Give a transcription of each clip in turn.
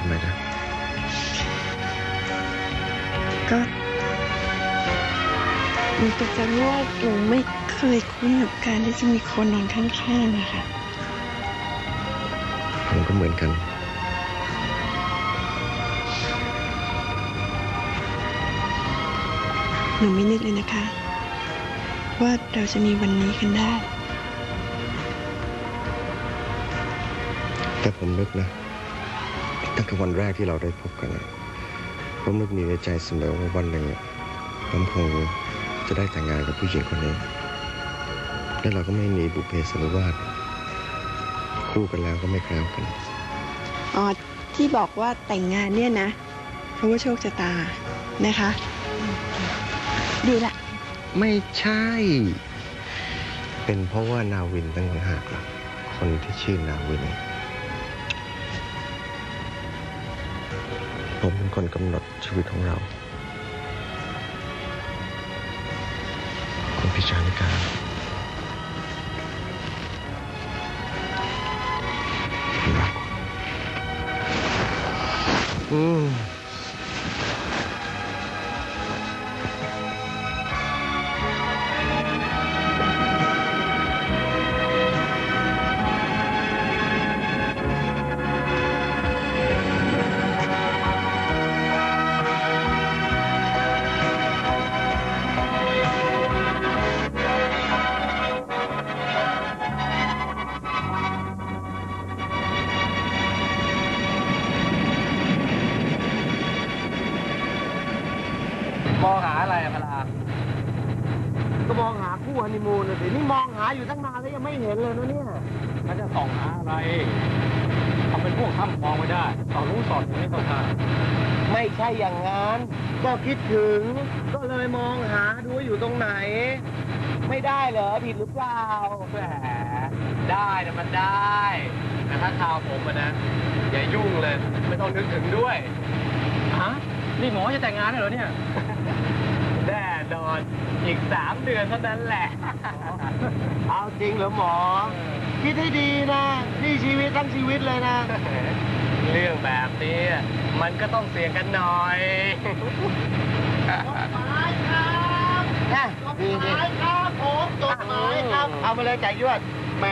ตกใจทำไมนะก็หนูตกใจเพราะว่าหนูไม่เคยคุ้นกับการที่จะมีคนนอนข้างๆนะคะผมก็เหมือนกันหนูไม่นึกเลยนะคะ ว่าเราจะมีวันนี้กันได้ แต่ผมนึกนะ ตั้งแต่วันแรกที่เราได้พบกันนะผมนึกมีในใจเสมอว่าวันหนึ่งอะผมคงจะได้แต่งงานกับผู้หญิงคนนี้ และเราก็ไม่มีบุพเพสันนิวาสคู่กันแล้วก็ไม่แคล้วกันอ๋อที่บอกว่าแต่งงานเนี่ยนะ เพราะว่าโชคชะตานะคะดีละ ไม่ใช่ เป็นเพราะว่านาวินตั้งหากล่ะคนที่ชื่อนาวิน ผมเป็นคนกำหนดชีวิตของเรา คุณพิจารณิการอืม อะไรพลาก็มองหาคู่ฮันนีมูนน่ะสินี่มองหาอยู่ตั้งนานแล้วยังไม่เห็นเลยนะเนี่ยแล้วจะส่องหาอะไรทำเป็นพวกถ้ำมองไม่ได้ส่อรู้สอดไม่เข้าท่าไม่ใช่อย่างนั้น ก็คิดถึง ก็เลยมองหาดูว่าอยู่ตรงไหน ไม่ได้เหรอผิดหรือเปล่า แหมได้นะมันได้แต่ถ้าข่าวผมอะนะ อย่ายุ่งเลย ไม่ต้องนึกถึงด้วย ฮะ นี่หมอจะแต่งงานเหรอเนี่ย แน่นอน อีกสามเดือนเท่านั้นแหละ เอาจริงเหรอหมอ คิดให้ดีนะ นี่ชีวิตทั้งชีวิตเลยนะ เรื่องแบบนี้มันก็ต้องเสี่ยงกันหน่อยนะดีดีครับผมจดหมายครับ เอามาเลยใจยวดแหม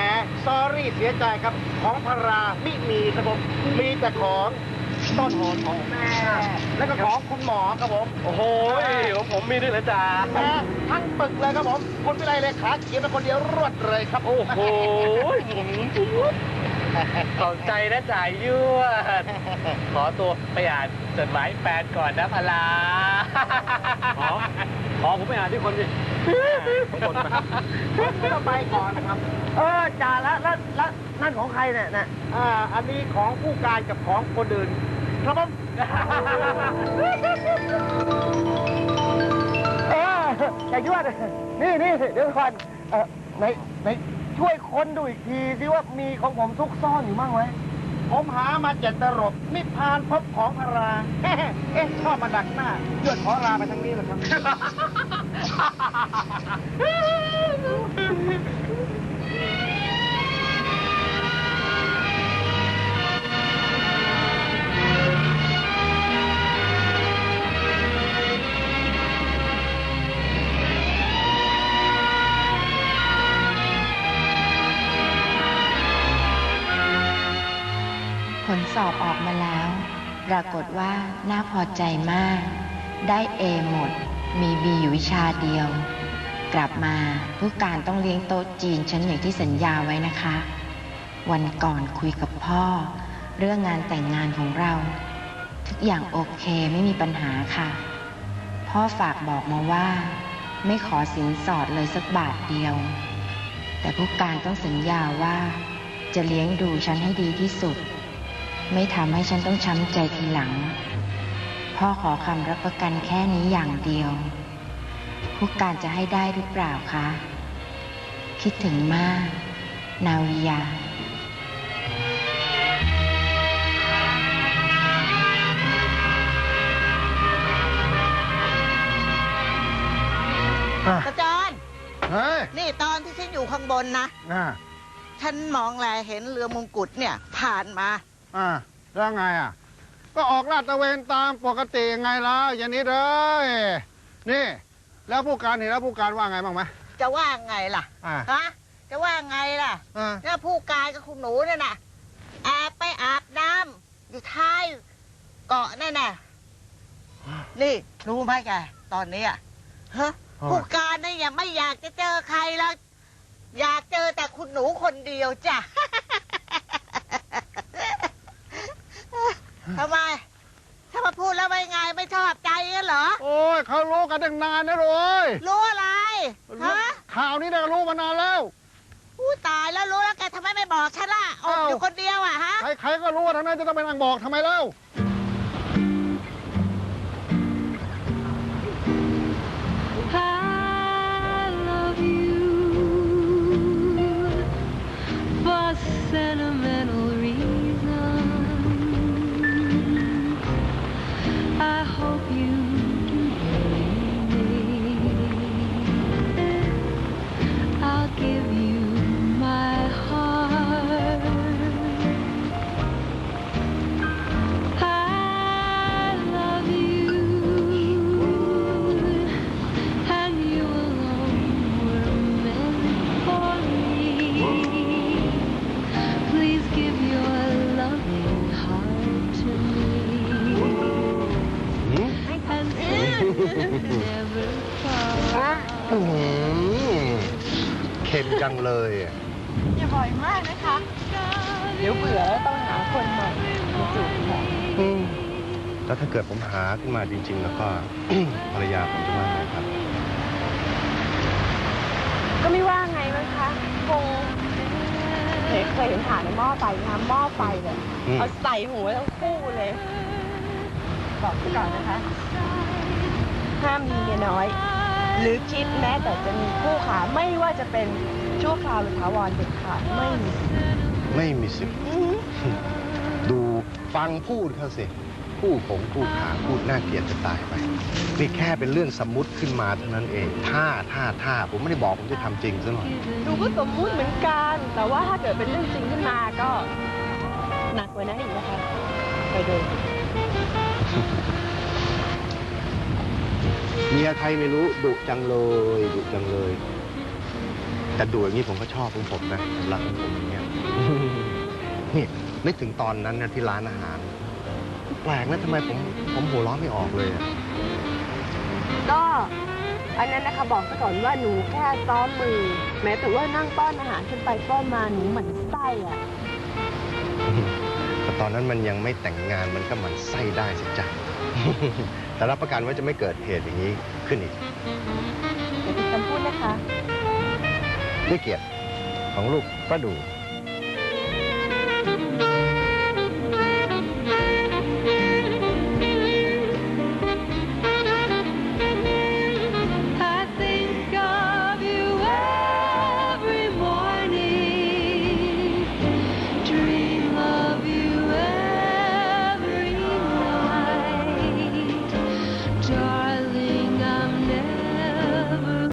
ซอรี่เสียใจครับ ของพาราไม่มีครับผมมีแต่ของต้นหอมของแม่ แล้วก็ของคุณหมอครับผม โอ้โหของผมมีด้วยเหรอจ๊ะแม่ทั้งปึกเลยครับผมคุณวิไลเลยขาเขียนเป็นคนเดียวรวดเลยครับ โอ้โหหมุนจุ๊บขอบใจนะจ่ายยวด ขอตัวไปอ่านจดหมายแฟนก่อนนะพลาขอขอผมไปอ่านที่คนดิคนไปไม่ต้องไปก่อนนะครับ เออจ่าแล้วแล้วแล้วนั่นของใครเนี่ยนะอ่าอันนี้ของผู้การกับของคนอื่นครับผม เออใจยวดนี่นี่เดี๋ยวก่อนเออไหนไหนช่วยค้นดูอีกทีสิว่ามีของผมซุกซ่อนอยู่บ้งไหมผมหามาเจ็ดตรบนิพพานพบของพรา เอ๊ะชอบมาดักหน้าเลือดขอลาไปทางนี้เหรอครับ สอบออกมาแล้ว ปรากฏว่าน่าพอใจมาก ได้เอหมด มีบีอยู่วิชาเดียว กลับมาผู้การต้องเลี้ยงโต๊ะจีนฉันอย่างที่สัญญาไว้นะคะ วันก่อนคุยกับพ่อ เรื่องงานแต่งงานของเรา ทุกอย่างโอเคไม่มีปัญหาค่ะ พ่อฝากบอกมาว่า ไม่ขอสินสอดเลยสักบาทเดียว แต่ผู้การต้องสัญญาว่าจะเลี้ยงดูฉันให้ดีที่สุด ไม่ทำให้ฉันต้องช้ำใจทีหลัง พ่อขอคำรับประกันแค่นี้อย่างเดียว ผู้การจะให้ได้หรือเปล่าคะ คิดถึงมาก นาวิยากระจรเฮ้ยนี่ตอนที่ฉันอยู่ข้างบนนะ อ่า ฉันมองแลเห็นเรือมงกุฎเนี่ย ผ่านมา อ่าแล้วไงอะ ก็ออกลาดตระเวนตามปกติไงล่ะอย่างนี้เลยนี่ แล้วผู้การเห็นแล้วผู้การว่าไงบ้างไหมจะว่าไงล่ะอ่าฮะจะว่าไงล่ะอ่าเนี่ยผู้กายกับคุณหนูเนี่ยน่ะแอบไปอาบน้ำอยู่ท้ายเกาะนั่นน่ะนี่รู้ไหมแกตอนนี้อะฮะผู้การเนี่ยยังไม่อยากจะเจอใครแล้ว อยากเจอแต่คุณหนูคนเดียวจ้ะ ทำไม ถ้ามาพูดแล้วไม่ไงไม่ชอบใจกันเหรอ โอ้ยเขารู้กันตั้งนานนะเลยรู้อะไร ฮะข่าวนี้ได้รู้มานานแล้ว อู้ตายแล้วรู้แล้วแกทำไมไม่บอกฉันล่ะอดอ้าวอยู่คนเดียวอะฮะ ใครๆก็รู้ว่าทางนั้นจะต้องเป็นอังบอกทำไมเล่า อะอย่าบ่อยมากนะคะ เดี๋ยวเบื่อแล้วต้องหาคนใหม่มาจูบแทนแล้วถ้าเกิดผมหาขึ้นมาจริง ๆ แล้วก็ ภรรยาผมจะว่าไงครับ ก็ไม่ว่าไงมั้งคะคงเห็นเคยเห็นถ่านในหม้อไฟนะคะหม้อไฟเนี่ยอืม เอาใส่หัวทั้งคู่เลย บอกไว้ก่อนนะคะ ห้ามมีเมียน้อย หรือคิดแม้แต่จะมีคู่ขาไม่ว่าจะเป็น ชั่วคราวหรือถาวรเด็ดขาดไม่มีไม่มีสิทธิ์อื้อหือดูฟังพูดเขาสิคู่ของคู่ขาพูดน่าเกลียดจะตายไป นี่แค่เป็นเรื่องสมมุติขึ้นมาเท่านั้นเองท่าท่าท่าผมไม่ได้บอกผมจะทำจริงซะหน่อยดูก็สมมุติเหมือนกัน แต่ว่าถ้าเกิดเป็นเรื่องจริงขึ้นมาก็หนักกว่านั้นอีกนะคะ ไปดูเมียใครไม่รู้ดุจังเลยดุจังเลย แต่ดุอย่างนี้ผมก็ชอบของผมนะรักของผมอย่างเงี้ย นี่นึกถึงตอนนั้นนะที่ร้านอาหาร แปลกนะทำไมผมผมหัวเราะไม่ออกเลยอะก็อันนั้นนะคะบอกซะก่อนว่าหนูแค่ซ้อมมือ แม้แต่ว่านั่งป้อนอาหารขึ้นไปป้อนมาหนูเหมือนไส้อะแต่ตอนนั้นมันยังไม่แต่งงานมันก็หมันไส้ได้สิจ๊ะแต่รับประกันว่าจะไม่เกิดเหตุอย่างนี้ขึ้นอีกเดี๋ยวเป็นคำพูดนะคะ ด้วยเกียรติของลูกป้าดู